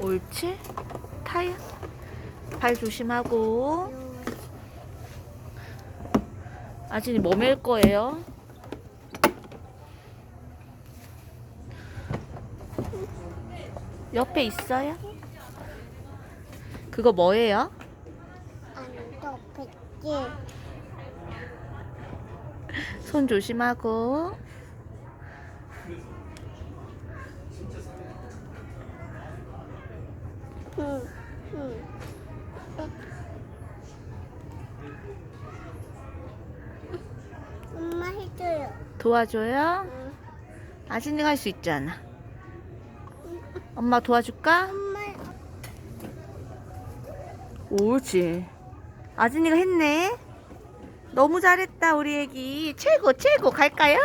옳지. 타야. 발 조심하고. 아진이 뭐맬 거예요? 옆에 있어요? 그거 뭐예요? 손 조심하고. 엄마 해줘요. 도와줘요? 응. 아진이가 할 수 있잖아. 엄마 도와줄까? 엄마 옳지. 아진이가 했네. 너무 잘했다, 우리 애기. 최고, 최고. 갈까요?